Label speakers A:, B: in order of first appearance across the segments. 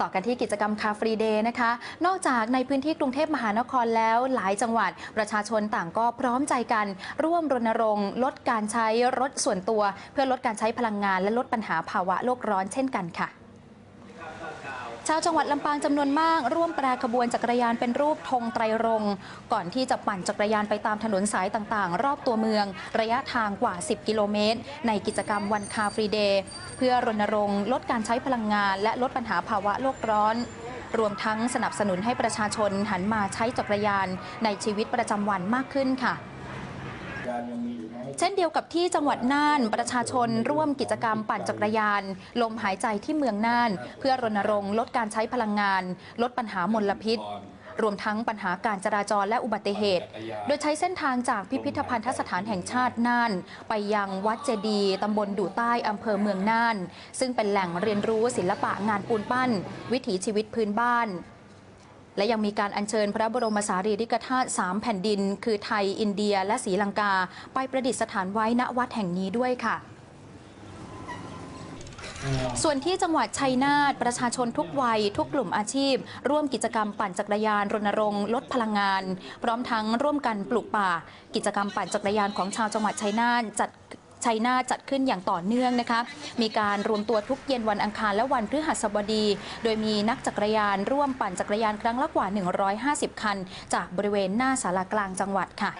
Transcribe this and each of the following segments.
A: ต่อกันที่กิจกรรมคาฟรีเดย์นะคะ นอกจากในพื้นที่กรุงเทพมหานครแล้วหลายจังหวัดประชาชนต่างก็พร้อมใจกัน ร่วมรณรงค์ ลดการใช้รถส่วนตัว เพื่อลดการใช้พลังงานและลดปัญหาภาวะโลกร้อนเช่นกันค่ะ ชาวจังหวัดลำปางจำนวนมาก ร่วมแปรขบวนจักรยานเป็นรูปธงไตรรงค์ก่อนที่จะปั่นจักรยานไปตามถนนสายต่างๆ รอบตัวเมือง ระยะทางกว่า 10 กิโลเมตร ในกิจกรรมวันคาฟรีเดย์ เพื่อรณรงค์ลดการใช้พลังงาน และลดปัญหาภาวะโลกร้อน รวมทั้งสนับสนุนให้ประชาชนหันมาใช้จักรยานในชีวิตประจำวันมากขึ้นค่ะ เช่นเดียวกับที่จังหวัดน่านประชาชนร่วมกิจกรรมปั่นจักรยาน ลมหายใจที่เมืองน่าน เพื่อรณรงค์ลดการใช้พลังงาน ลดปัญหามลพิษ รวมทั้งปัญหาการจราจรและอุบัติเหตุ โดยใช้เส้นทางจากพิพิธภัณฑสถานแห่งชาติน่าน ไปยังวัดเจดีตำบลดู่ใต้อำเภอเมืองน่าน ซึ่งเป็นแหล่งเรียนรู้ศิลปะงานปูนปั้น วิถีชีวิตพื้นบ้าน และยังมีการอัญเชิญพระบรมสารีริกธาตุสามแผ่นดิน คือไทย อินเดีย และศรีลังกา ไปประดิษฐานไว้ณวัดแห่งนี้ด้วยค่ะส่วนที่จังหวัดชัยนาทประชาชนทุกวัย ทุกกลุ่มอาชีพ ร่วมกิจกรรมปั่นจักรยานรณรงค์ลดพลังงาน พร้อมทั้งร่วมกันปลูกป่า กิจกรรมปั่นจักรยานของชาวจังหวัดชัยนาทจัด ชัยนาจัดขึ้นอย่างต่อเนื่องนะคะ มีการรวมตัวทุกเย็นวันอังคารและวันพฤหัสบดี โดยมีนักจักรยานร่วมปั่นจักรยานครั้งละกว่า 150 คัน จากบริเวณหน้าสารากลางจังหวัดค่ะ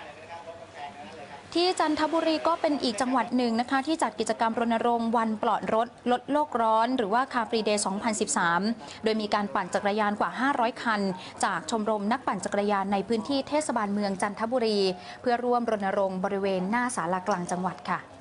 A: ที่จันทบุรีก็เป็นอีกจังหวัดหนึ่งนะคะ ที่จัดกิจกรรมรณรงค์วันปลอดรถ ลดโลกร้อน หรือว่าคาฟรีเดย์ 2013 โดยมีการปั่นจักรยานกว่า 500 คัน จากชมรมนักปั่นจักรยานในพื้นที่เทศบาลเมืองจันทบุรี เพื่อร่วมรณรงค์บริเวณหน้าศาลากลางจังหวัดค่ะ